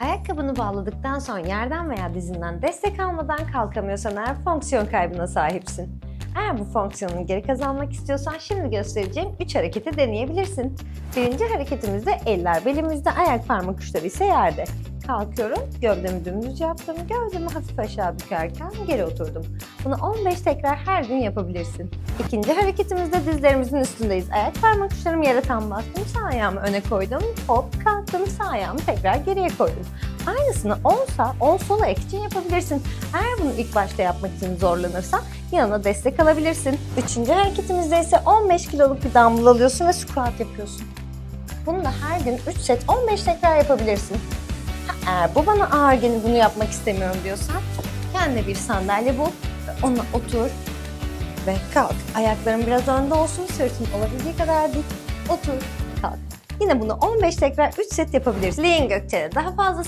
Ayakkabını bağladıktan sonra yerden veya dizinden destek almadan kalkamıyorsan eğer fonksiyon kaybına sahipsin. Eğer bu fonksiyonunu geri kazanmak istiyorsan şimdi göstereceğim 3 hareketi deneyebilirsin. Birinci hareketimizde eller belimizde, ayak parmak uçları ise yerde. Kalkıyorum, gövdemi dümdüz yaptım, gövdemi hafif aşağı bükerken geri oturdum. Bunu 15 tekrar her gün yapabilirsin. İkinci hareketimizde dizlerimizin üstündeyiz. Ayak parmak uçlarım yere tam bastım, sağ ayağımı öne koydum, hop kalktım, sağ ayağımı tekrar geriye koydum. Aynısını 10 sağ, 10 sol ayak için yapabilirsin. Eğer bunu ilk başta yapmak için zorlanırsan yanına destek alabilirsin. Üçüncü hareketimizde ise 15 kiloluk bir dumbbell alıyorsun ve squat yapıyorsun. Bunu da her gün 3 set 15 tekrar yapabilirsin. Ha, Eğer bu bana ağır gelir bunu yapmak istemiyorum diyorsan kendine bir sandalye bul ve ona otur ve kalk. Ayakların biraz önde olsun, sırtın olabildiği kadar dik. Otur, kalk. Yine bunu 15 tekrar 3 set yapabilirsin. Lean Gökçe'de daha fazla